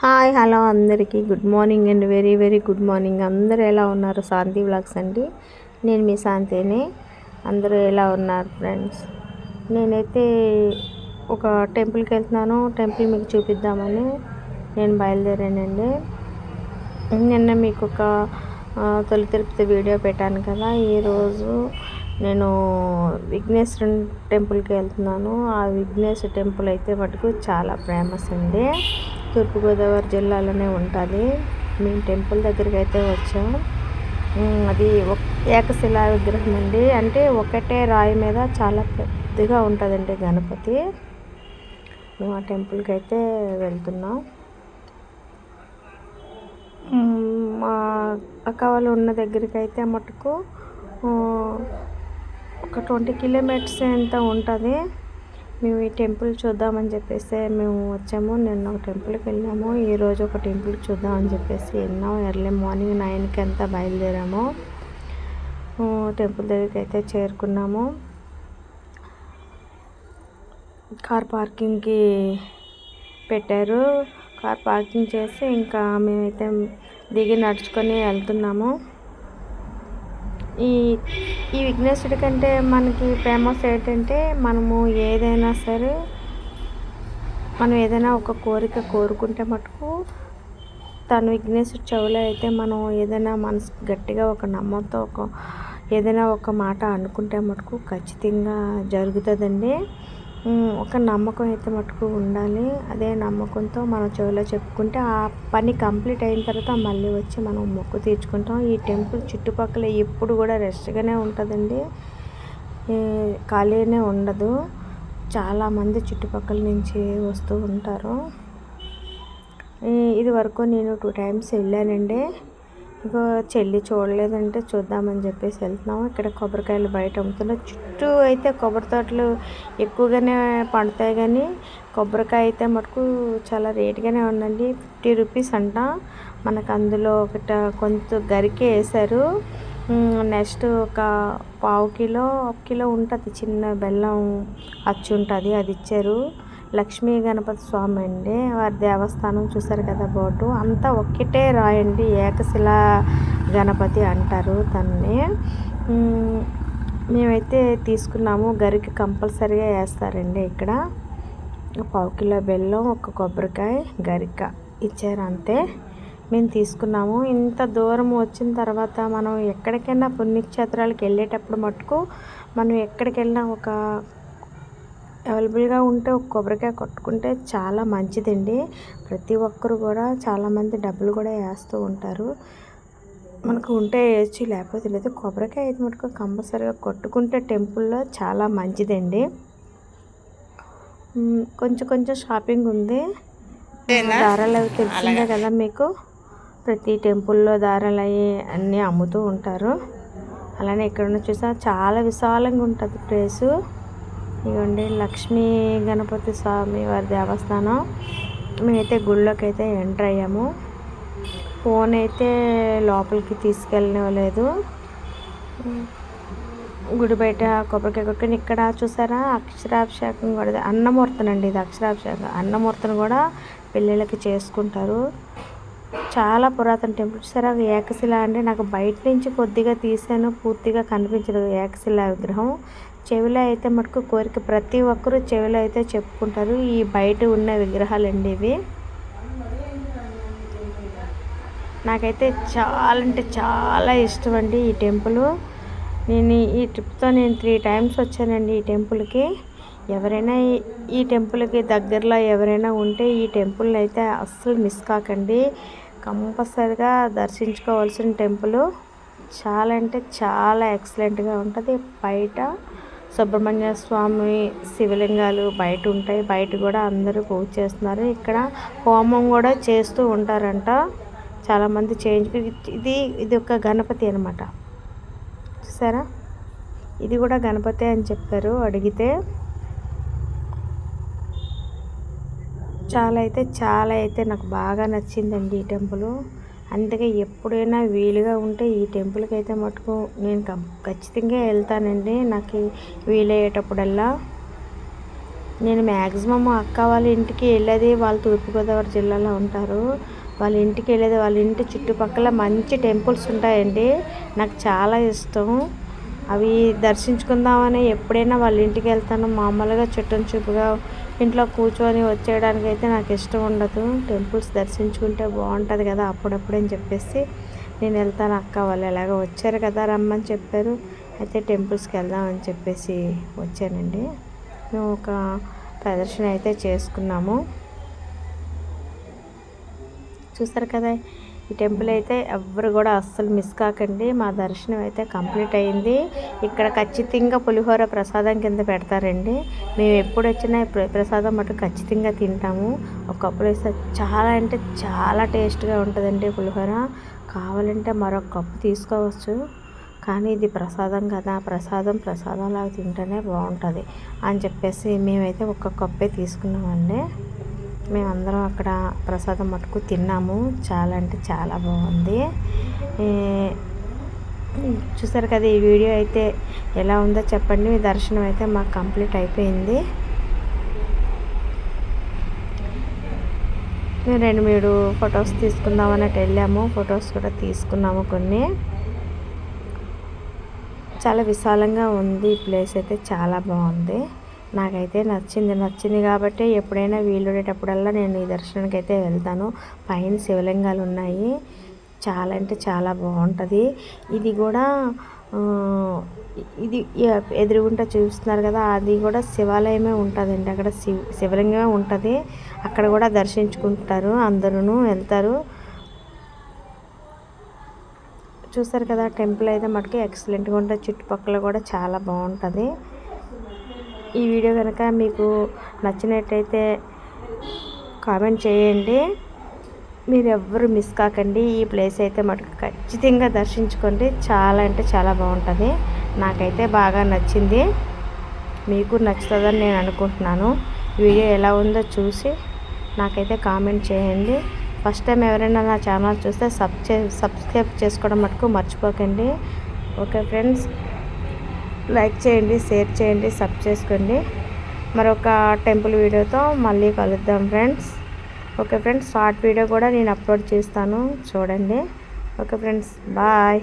Hi hello అందరికీ. Good morning and. Very very good morning. అందరూ ఎలా ఉన్నారు? శాంతి బ్లాగ్స్ అండి. నేను మీ శాంతిని. అందరూ ఎలా ఉన్నారు ఫ్రెండ్స్? నేనైతే ఒక టెంపుల్కి వెళ్తున్నాను. టెంపుల్ మీకు చూపిద్దామని నేను బయలుదేరానండి. నిన్న మీకు ఒక తొలి తిరుపతి వీడియో పెట్టాను కదా. ఈరోజు నేను విఘ్నేశ్వర టెంపుల్కి వెళ్తున్నాను. ఆ విఘ్నేశ్వర టెంపుల్ అయితే మటుకు చాలా ఫేమస్ అండి. తూర్పుగోదావరి జిల్లాలోనే ఉంటుంది. మేము టెంపుల్ దగ్గరికి అయితే వచ్చాం. అది ఏకశిలా విగ్రహం అండి. అంటే ఒకటే రాయి మీద చాలా పెద్దగా ఉంటుందండి గణపతి. మేము ఆ టెంపుల్కి అయితే వెళ్తున్నాం. మా అక్క వాళ్ళు ఉన్న దగ్గరికి అయితే మటుకు ఒక ట్వంటీ కిలోమీటర్స్ ఎంత ఉంటుంది. మేము ఈ టెంపుల్ చూద్దామని చెప్పేసి మేము వచ్చాము. నిన్న ఒక టెంపుల్కి వెళ్ళాము. ఈరోజు ఒక టెంపుల్కి చూద్దామని చెప్పేసి వెళ్ళాము ఎర్లీ మార్నింగ్ నైన్కి అంతా బయలుదేరాము. టెంపుల్ దగ్గరికి అయితే చేరుకున్నాము. కార్ పార్కింగ్కి పెట్టారు. కార్ పార్కింగ్ చేసి ఇంకా మేమైతే దిగి నడుచుకొని వెళ్తున్నాము. ఈ ఈ విఘ్నేశ్వరుడి కంటే మనకి ఫేమస్ ఏంటంటే మనము ఏదైనా సరే మనం ఏదైనా ఒక కోరిక కోరుకుంటే మటుకు తను విఘ్నేశ్వర చెవులో అయితే మనం ఏదైనా మనసు గట్టిగా ఒక నమ్మకంతో ఒక ఏదైనా ఒక మాట అనుకుంటే మటుకు ఖచ్చితంగా జరుగుతుందండి. ఒక నమ్మకం అయితే మటుకు ఉండాలి. అదే నమ్మకంతో మన చెవిలో చెప్పుకుంటే ఆ పని కంప్లీట్ అయిన తర్వాత మళ్ళీ వచ్చి మనం మొక్కు తీర్చుకుంటాం. ఈ టెంపుల్ చుట్టుపక్కల ఎప్పుడు కూడా రెస్ట్గానే ఉంటుందండి. ఖాళీనే ఉండదు. చాలామంది చుట్టుపక్కల నుంచి వస్తూ ఉంటారు. ఇది వరకు నేను టూ టైమ్స్ వెళ్ళానండి. చెల్లి చూడలేదంటే చూద్దామని చెప్పేసి వెళ్తున్నాము. ఇక్కడ కొబ్బరికాయలు బయట అమ్ముతున్నారు చుట్టూ అయితే కొబ్బరి తోటలు ఎక్కువగానే పండుతాయి కానీ కొబ్బరికాయ అయితే మటుకు చాలా రేటుగానే ఉందండి. ఫిఫ్టీ రూపీస్ అంట. మనకు అందులో ఒకట కొంత గరికే వేశారు. నెక్స్ట్ ఒక పావు కిలో ఒక కిలో ఉంటుంది. చిన్న బెల్లం అచ్చు ఉంటుంది అది ఇచ్చారు. లక్ష్మీ గణపతి స్వామి అండి. వారి దేవస్థానం చూసారు కదా బోర్డు అంతా ఒక్కటే రాయండి ఏకశిల గణపతి అంటారు తన్ని. మేమైతే తీసుకున్నాము. గరికి కంపల్సరీగా వేస్తారండి ఇక్కడ. పావు కిలో బెల్లం ఒక కొబ్బరికాయ గరిక ఇచ్చారు అంతే. మేము తీసుకున్నాము. ఇంత దూరం వచ్చిన తర్వాత మనం ఎక్కడికైనా పుణ్యక్షేత్రాలకు వెళ్ళేటప్పుడు మటుకు మనం ఎక్కడికి వెళ్ళినా ఒక అవైలబుల్గా ఉంటే ఒక కొబ్బరికాయ కొట్టుకుంటే చాలా మంచిదండి. ప్రతి ఒక్కరు కూడా చాలామంది డబ్బులు కూడా వేస్తూ ఉంటారు. మనకు ఉంటే వేయచ్చు లేకపోతే లేదు. కొబ్బరికాయ అయితే మటుకు కంపల్సరీగా కొట్టుకుంటే టెంపుల్లో చాలా మంచిదండి. కొంచెం కొంచెం షాపింగ్ ఉంది. దారాలు అవి తెలిసిందే కదా మీకు? ప్రతి టెంపుల్లో దారాలు అవి అన్నీ అమ్ముతూ ఉంటారు. అలానే ఇక్కడ చూసా చాలా విశాలంగా ఉంటుంది ప్లేసు. ఇదిగోండి లక్ష్మీ గణపతి స్వామి వారి దేవస్థానం. మేమైతే గుళ్ళోకి అయితే ఎంటర్ అయ్యాము. ఫోన్ అయితే లోపలికి తీసుకెళ్ళనివ్వలేదు. గుడి బయట కొబ్బరికాయ కొట్టుకొని ఇక్కడ చూసారా? అక్షరాభిషేకం కూడా అన్నమూర్తనండి ఇది అక్షరాభిషేకం. అన్నమూర్తను కూడా పెళ్ళిళ్ళకి చేసుకుంటారు. చాలా పురాతన టెంపుల్. చూసారా? ఏకశిల అంటే నాకు బయట నుంచి కొద్దిగా తీసాను పూర్తిగా కనిపించదు ఏకశిల విగ్రహం. చెవిలో అయితే మటుకు కోరిక ప్రతి ఒక్కరూ చెవిలో అయితే చెప్పుకుంటారు. ఈ బయట ఉన్న విగ్రహాలు అండి ఇవి నాకైతే చాలా అంటే చాలా ఇష్టం అండి ఈ టెంపుల్. నేను ఈ ట్రిప్తో నేను త్రీ టైమ్స్ వచ్చానండి ఈ టెంపుల్కి. ఎవరైనా ఈ టెంపుల్కి దగ్గరలో ఎవరైనా ఉంటే ఈ టెంపుల్ అయితే అస్సలు మిస్ కాకండి. కంపల్సరిగా దర్శించుకోవాల్సిన టెంపుల్. చాలా అంటే చాలా ఎక్సలెంట్గా ఉంటుంది. బయట సుబ్రహ్మణ్య స్వామి శివలింగాలు బయట ఉంటాయి. బయట కూడా అందరూ పూజ చేస్తున్నారు. ఇక్కడ హోమం కూడా చేస్తూ ఉంటారంట. చాలామంది చేయించు ఇది ఇది ఒక గణపతి అనమాట చూసారా? ఇది కూడా గణపతి అని చెప్పారు అడిగితే. చాలా అయితే చాలా అయితే నాకు బాగా నచ్చిందండి ఈ టెంపుల్. అందుకే ఎప్పుడైనా వీలుగా ఉంటే ఈ టెంపుల్కి అయితే మటుకు నేను ఖచ్చితంగా వెళ్తానండి. నాకు వీలయ్యేటప్పుడల్లా. నేను మ్యాక్సిమం అక్క వాళ్ళ ఇంటికి వెళ్ళేది వాళ్ళు తూర్పుగోదావరి జిల్లాలో ఉంటారు. వాళ్ళ ఇంటికి వెళ్ళేది వాళ్ళ ఇంటి చుట్టుపక్కల మంచి టెంపుల్స్ ఉంటాయండి. నాకు చాలా ఇష్టం. అవి దర్శించుకుందామని ఎప్పుడైనా వాళ్ళ ఇంటికి వెళ్తాను. మామూలుగా చుట్టం చూపుగా ఇంట్లో కూర్చొని వచ్చేయడానికి అయితే నాకు ఇష్టం ఉండదు. టెంపుల్స్ దర్శించుకుంటే బాగుంటుంది కదా అప్పుడప్పుడు అని చెప్పేసి నేను వెళ్తాను అక్క వాళ్ళు ఎలాగో వచ్చారు కదా రమ్మని చెప్పారు. అయితే టెంపుల్స్కి వెళ్దామని చెప్పేసి వచ్చానండి. మేము ఒక ప్రదర్శన అయితే చేసుకున్నాము. చూస్తారు కదా ఈ టెంపుల్ అయితే ఎవ్వరు కూడా అస్సలు మిస్ కాకండి. మా దర్శనం అయితే కంప్లీట్ అయింది. ఇక్కడ ఖచ్చితంగా పులిహోర ప్రసాదం కింద పెడతారండి. మేము ఎప్పుడు వచ్చినా ప్రసాదం మటు ఖచ్చితంగా తింటాము. ఒకప్పుడు వేస్తే చాలా అంటే చాలా టేస్ట్గా ఉంటుందండి పులిహోర. కావాలంటే మరొక కప్పు తీసుకోవచ్చు. కానీ ఇది ప్రసాదం కదా ప్రసాదం ప్రసాదం లాగా తింటేనే బాగుంటుంది అని చెప్పేసి మేమైతే ఒక కప్పే తీసుకున్నామండి. మేమందరం అక్కడ ప్రసాదం మటుకు తిన్నాము. చాలా అంటే చాలా బాగుంది. చూసారు కదా ఈ వీడియో అయితే ఎలా ఉందో చెప్పండి. మీ దర్శనం అయితే మాకు కంప్లీట్ అయిపోయింది. మేము రెండు మూడు ఫొటోస్ తీసుకుందాం అన్నట్టు వెళ్ళాము. ఫొటోస్ కూడా తీసుకున్నాము కొన్ని. చాలా విశాలంగా ఉంది. ఈ ప్లేస్ అయితే చాలా బాగుంది. నాకైతే నచ్చింది నచ్చింది కాబట్టి ఎప్పుడైనా వీలుండేటప్పుడల్లా నేను ఈ దర్శనానికి అయితే వెళ్తాను. పైన శివలింగాలు ఉన్నాయి. చాలా అంటే చాలా బాగుంటుంది. ఇది కూడా ఇది ఎదురుగుంట చూస్తున్నారు కదా అది కూడా శివాలయమే ఉంటుందండి. అక్కడ శివ శివలింగమే ఉంటుంది. అక్కడ కూడా దర్శించుకుంటారు అందరూ వెళ్తారు. చూసారు కదా టెంపుల్ అయితే మటుకు ఎక్సలెంట్గా ఉంటుంది. చుట్టుపక్కల కూడా చాలా బాగుంటుంది. ఈ వీడియో కనుక మీకు నచ్చినట్టయితే కామెంట్ చేయండి. మీరు ఎవ్వరు మిస్ కాకండి. ఈ ప్లేస్ అయితే మటుకు ఖచ్చితంగా దర్శించుకోండి. చాలా అంటే చాలా బాగుంటుంది. నాకైతే బాగా నచ్చింది. మీకు నచ్చుతుందని నేను అనుకుంటున్నాను. వీడియో ఎలా ఉందో చూసి నాకైతే కామెంట్ చేయండి. ఫస్ట్ టైం ఎవరైనా నా ఛానల్ చూస్తే సబ్ సబ్స్క్రైబ్ చేసుకోవడం మటుకు మర్చిపోకండి. Okay friends. లైక్ చేయండి షేర్ చేయండి సబ్ చేసుకోండి. మరొక టెంపుల్ వీడియోతో మళ్ళీ కలుద్దాం friends. Okay friends short video కూడా నేను అప్లోడ్ చేస్తాను చూడండి. Okay friends bye.